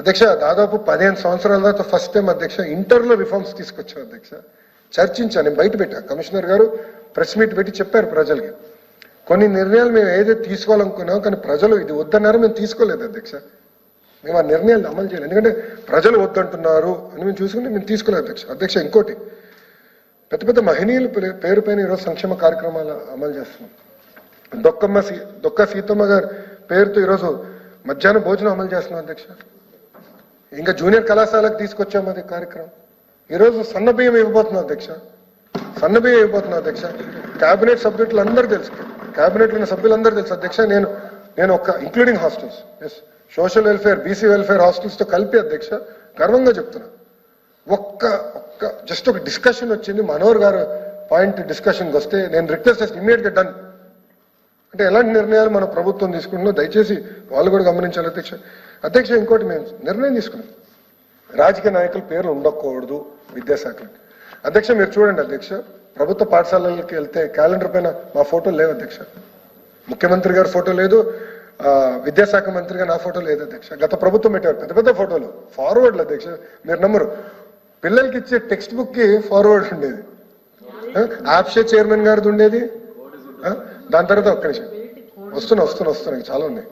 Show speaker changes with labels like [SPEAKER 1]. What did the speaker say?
[SPEAKER 1] అధ్యక్ష దాదాపు పదిహేను సంవత్సరాల తర్వాత ఫస్ట్ టైం అధ్యక్ష ఇంటర్లో రిఫార్మ్స్ తీసుకొచ్చాం అధ్యక్ష. చర్చించాను నేను బయట పెట్టా. కమిషనర్ గారు ప్రెస్ మీట్ పెట్టి చెప్పారు ప్రజలకి. కొన్ని నిర్ణయాలు మేము ఏదైతే తీసుకోవాలనుకున్నాం కానీ ప్రజలు ఇది వద్దన్నారు మేము తీసుకోలేదు అధ్యక్ష. మేము ఆ నిర్ణయాలు అమలు చేయాలి ఎందుకంటే ప్రజలు వద్దంటున్నారు అని మేము చూసుకుంటే మేము తీసుకోలేదు అధ్యక్ష. అధ్యక్ష ఇంకోటి. పెద్ద పెద్ద మహనీయుల పేరుపైన పేరు పైన ఈరోజు సంక్షేమ కార్యక్రమాలు అమలు చేస్తున్నాం. దొక్కమ్మ సీ దొక్క సీతమ్మ గారి పేరుతో ఈరోజు మధ్యాహ్నం భోజనం అమలు చేస్తున్నాం అధ్యక్ష. ఇంకా జూనియర్ కళాశాలకు తీసుకొచ్చాం అది కార్యక్రమం. ఈరోజు సన్న బియ్యం ఇవ్వబోతున్నాం అధ్యక్ష. సన్న బియ్యం ఇవ్వబోతున్నాం అధ్యక్ష. క్యాబినెట్ సభ్యులు అందరూ తెలుసు. క్యాబినెట్లో ఉన్న సభ్యులందరూ తెలుసు. అధ్యక్ష నేను నేను ఒక including hostels S social welfare BC welfare హాస్టల్స్తో కలిపి అధ్యక్ష గర్వంగా చెప్తున్నా. ఒక్క ఒక్క జస్ట్ ఒక డిస్కషన్ వచ్చింది. మనోహర్ గారు పాయింట్ డిస్కషన్కి వస్తే నేను రిక్వెస్ట్ చేస్తే ఇమ్మీడియట్గా డన్ అంటే ఎలాంటి నిర్ణయాలు మన ప్రభుత్వం తీసుకుంటుందో దయచేసి వాళ్ళు కూడా గమనించాలి. అధ్యక్ష అధ్యక్ష ఇంకోటి మేము నిర్ణయం తీసుకున్నాం రాజకీయ నాయకుల పేర్లు ఉండకూడదు విద్యాశాఖలో అధ్యక్ష మీరు చూడండి అధ్యక్ష ప్రభుత్వ పాఠశాలలకి వెళ్తే క్యాలెండర్ పైన మా ఫోటో లేవు అధ్యక్ష. ముఖ్యమంత్రి గారి ఫోటో లేదు విద్యాశాఖ మంత్రిగా నా ఫోటో లేదు అధ్యక్ష. గత ప్రభుత్వం పెట్టారు పెద్ద పెద్ద ఫోటోలు. ఫార్వర్డ్లు అధ్యక్ష మీరు నమ్మరు. పిల్లలకి ఇచ్చే టెక్స్ట్ బుక్కి ఫార్వర్డ్ ఉండేది. ఆప్షే చైర్మన్ గారిది ఉండేది. దాని తర్వాత ఒక్క నిమిషం. వస్తున్నా వస్తున్నా వస్తున్నా చాలా ఉన్నాయి.